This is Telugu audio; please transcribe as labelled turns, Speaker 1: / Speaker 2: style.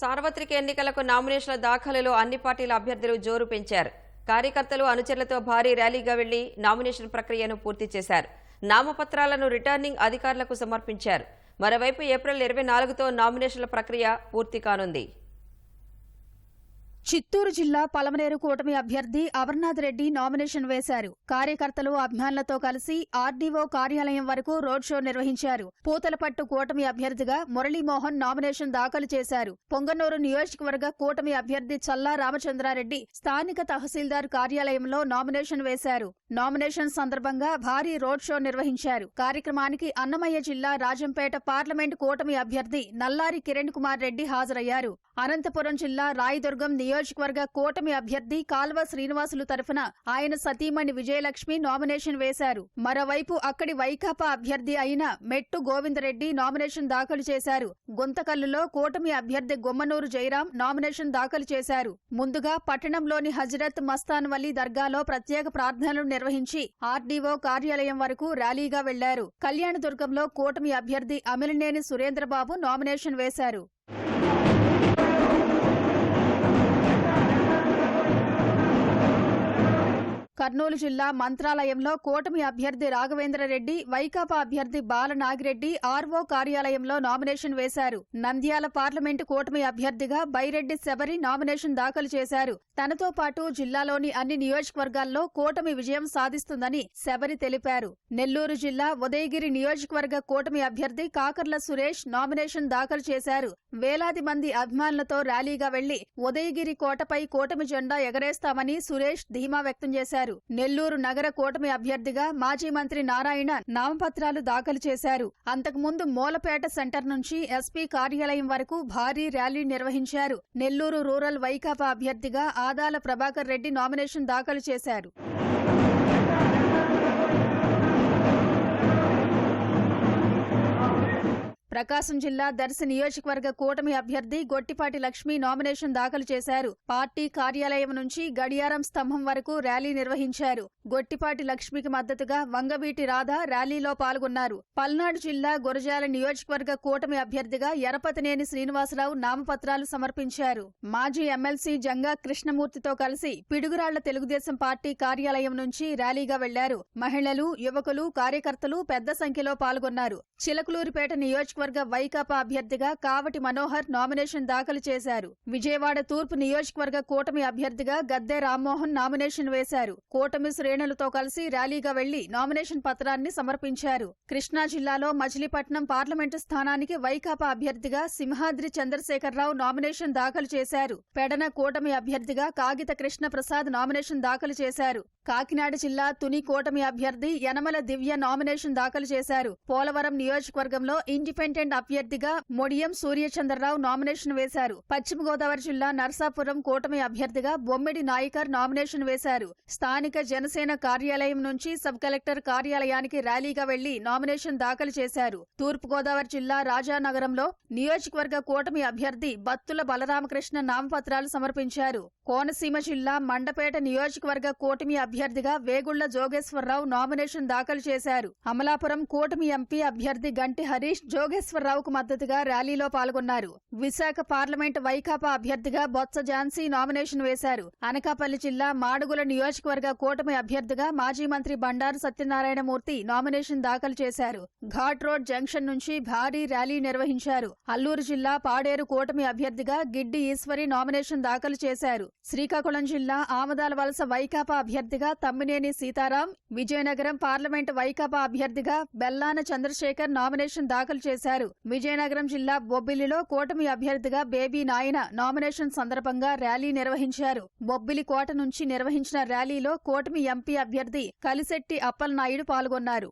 Speaker 1: సార్వత్రిక ఎన్నికలకు నామినేషన్ల దాఖలులో అన్ని పార్టీల అభ్యర్థులు జోరు పెంచారు. కార్యకర్తలు అనుచరులతో భారీ ర్యాలీగా వెళ్ళి నామినేషన్ ప్రక్రియను పూర్తి చేశారు. నామపత్రాలను రిటర్నింగ్ అధికారులకు సమర్పించారు. మరోవైపు ఏప్రిల్ ఇరవై నాలుగుతో నామినేషన్ల ప్రక్రియ పూర్తి కానుంది.
Speaker 2: చిత్తూరు జిల్లా పలమనేరు కూటమి అభ్యర్థి అమర్నాథ్ రెడ్డి నామినేషన్ వేశారు. కార్యకర్తలు అభిమానులతో కలిసి ఆర్డీఓ కార్యాలయం వరకు రోడ్ షో నిర్వహించారు. పూతలపట్టు కూటమి అభ్యర్థిగా మురళీమోహన్ నామినేషన్ దాఖలు చేశారు. పొంగనూరు నియోజకవర్గ కూటమి అభ్యర్థి చల్లా రామచంద్రారెడ్డి స్థానిక తహసీల్దార్ కార్యాలయంలో నామినేషన్ వేశారు. నామినేషన్ సందర్భంగా భారీ రోడ్ షో నిర్వహించారు. కార్యక్రమానికి అన్నమయ్య జిల్లా రాజంపేట పార్లమెంట్ కూటమి అభ్యర్థి నల్లారి కిరణ్ కుమార్ రెడ్డి హాజరయ్యారు. అనంతపురం జిల్లా రాయదుర్గం నియోజకవర్గ కూటమి అభ్యర్థి కాల్వ శ్రీనివాసులు తరఫున ఆయన సతీమణి విజయలక్ష్మి నామినేషన్ వేశారు. మరోవైపు అక్కడి వైకాపా అభ్యర్థి అయిన మెట్టు గోవిందరెడ్డి నామినేషన్ దాఖలు చేశారు. గుంతకల్లులో కూటమి అభ్యర్థి గుమ్మనూరు జయరాం నామినేషన్ దాఖలు చేశారు. ముందుగా పట్టణంలోని హజరత్ మస్తాన్ వలీ దర్గాలో ప్రత్యేక ప్రార్థనలు నిర్వహించి ఆర్డీఓ కార్యాలయం వరకు ర్యాలీగా వెళ్ళారు. కళ్యాణదుర్గంలో కూటమి అభ్యర్థి అమిలినేని సురేంద్రబాబు నామినేషన్ వేశారు. కర్నూలు జిల్లా మంత్రాలయంలో కూటమి అభ్యర్థి రాఘవేంద్రరెడ్డి వైకాపా అభ్యర్థి బాలనాగిరెడ్డి ఆర్వో కార్యాలయంలో నామినేషన్ వేశారు. నంద్యాల పార్లమెంటు కూటమి అభ్యర్థిగా బైరెడ్డి శబరి నామినేషన్ దాఖలు చేశారు. తనతో పాటు జిల్లాలోని అన్ని నియోజకవర్గాల్లో కూటమి విజయం సాధిస్తుందని శబరి తెలిపారు. నెల్లూరు జిల్లా ఉదయగిరి నియోజకవర్గ కూటమి అభ్యర్థి కాకర్ల సురేష్ నామినేషన్ దాఖలు చేశారు. వేలాది మంది అభిమానులతో ర్యాలీగా వెళ్ళి ఉదయగిరి కోటపై కూటమి జెండా ఎగరేస్తామని సురేష్ ధీమా వ్యక్తం చేశారు. నెల్లూరు నగర కూటమి అభ్యర్థిగా మాజీ మంత్రి నారాయణ నామపత్రాలు దాఖలు చేశారు. అంతకుముందు మూలపేట సెంటర్ నుంచి ఎస్పీ కార్యాలయం వరకు భారీ ర్యాలీ నిర్వహించారు. నెల్లూరు రూరల్ వైకాపా అభ్యర్థిగా ఆదాల ప్రభాకర్ రెడ్డి నామినేషన్ దాఖలు చేశారు. ప్రకాశం జిల్లా దర్శి నియోజకవర్గ కూటమి అభ్యర్థి గొట్టిపాటి లక్ష్మి నామినేషన్ దాఖలు చేశారు. పార్టీ కార్యాలయం నుంచి గడియారం స్తంభం వరకు ర్యాలీ నిర్వహించారు. గొట్టిపాటి లక్ష్మికి మద్దతుగా వంగవీటి రాధ ర్యాలీలో పాల్గొన్నారు. పల్నాడు జిల్లా గురజాల నియోజకవర్గ కూటమి అభ్యర్థిగా ఎరపతినేని శ్రీనివాసరావు నామపత్రాలు సమర్పించారు. మాజీ ఎమ్మెల్సీ జంగా కృష్ణమూర్తితో కలిసి పిడుగురాళ్ళ తెలుగుదేశం పార్టీ కార్యాలయం నుంచి ర్యాలీగా వెళ్ళారు. మహిళలు యువకులు కార్యకర్తలు పెద్ద సంఖ్యలో పాల్గొన్నారు. చిలకలూరిపేట నియోజకవర్గ వైకాపా అభ్యర్థిగా కావటి మనోహర్ నామినేషన్ దాఖలు చేశారు. విజయవాడ తూర్పు నియోజకవర్గ కూటమి అభ్యర్థిగా గద్దె రామ్మోహన్ నామినేషన్ వేశారు. కూటమి శ్రేణులతో కలిసి ర్యాలీగా వెళ్ళి నామినేషన్ పత్రాన్ని సమర్పించారు. కృష్ణా జిల్లాలో మచిలీపట్నం పార్లమెంటు స్థానానికి వైకాపా అభ్యర్థిగా సింహాద్రి చంద్రశేఖరరావు నామినేషన్ దాఖలు చేశారు. పెడన కూటమి అభ్యర్థిగా కాగిత కృష్ణ ప్రసాద్ నామినేషన్ దాఖలు చేశారు. కాకినాడ జిల్లా తుని కూటమి అభ్యర్థి యనమల దివ్య నామినేషన్ దాఖలు చేశారు. పోలవరం నియోజకవర్గంలో ఇండిపెండెంట్ అభ్యర్థిగా మొడియం సూర్యచంద్రరావు నామినేషన్ వేశారు. పశ్చిమ గోదావరి జిల్లా నర్సాపురం కూటమి అభ్యర్థిగా బొమ్మిడి నాయకర్ నామినేషన్ వేశారు. స్థానిక జనసేన కార్యాలయం నుంచి సబ్ కలెక్టర్ కార్యాలయానికి ర్యాలీగా వెళ్ళి నామినేషన్ దాఖలు చేశారు. తూర్పు గోదావరి జిల్లా రాజానగరంలో నియోజకవర్గ కూటమి అభ్యర్థి బత్తుల బలరామకృష్ణ నామపత్రాలు సమర్పించారు. కోనసీమ జిల్లా మండపేట నియోజకవర్గ కూటమి అభ్యర్థిగా వేగుళ్ళ జోగేశ్వరరావు నామినేషన్ దాఖలు చేశారు. అమలాపురం కూటమి ఎంపీ అభ్యర్థి గంటి హరీష్ జోగేశ్వరరావుకు మద్దతుగా ర్యాలీలో పాల్గొన్నారు. విశాఖ పార్లమెంట్ వైకాపా అభ్యర్థిగా బొత్స ఝాన్సీ నామినేషన్ వేశారు. అనకాపల్లి జిల్లా మాడుగుల నియోజకవర్గ కూటమి అభ్యర్థిగా మాజీ మంత్రి బండారు సత్యనారాయణమూర్తి నామినేషన్ దాఖలు చేశారు. ఘాట్ రోడ్ జంక్షన్ నుంచి భారీ ర్యాలీ నిర్వహించారు. అల్లూరు జిల్లా పాడేరు కూటమి అభ్యర్థిగా గిడ్డి ఈశ్వరి నామినేషన్ దాఖలు చేశారు. శ్రీకాకుళం జిల్లా ఆమదాల వలస వైకాపా అభ్యర్థిగా అభ్యర్థిగా తమ్మినేని సీతారాం విజయనగరం పార్లమెంట్ వైకాపా అభ్యర్థిగా బెల్లాన చంద్రశేఖర్ నామినేషన్ దాఖలు చేశారు. విజయనగరం జిల్లా బొబ్బిలిలో కూటమి అభ్యర్థిగా బేబీ నాయన నామినేషన్ సందర్భంగా ర్యాలీ నిర్వహించారు. బొబ్బిలి కోట నుంచి నిర్వహించిన ర్యాలీలో కూటమి ఎంపీ అభ్యర్థి కలిశెట్టి అప్పలనాయుడు పాల్గొన్నారు.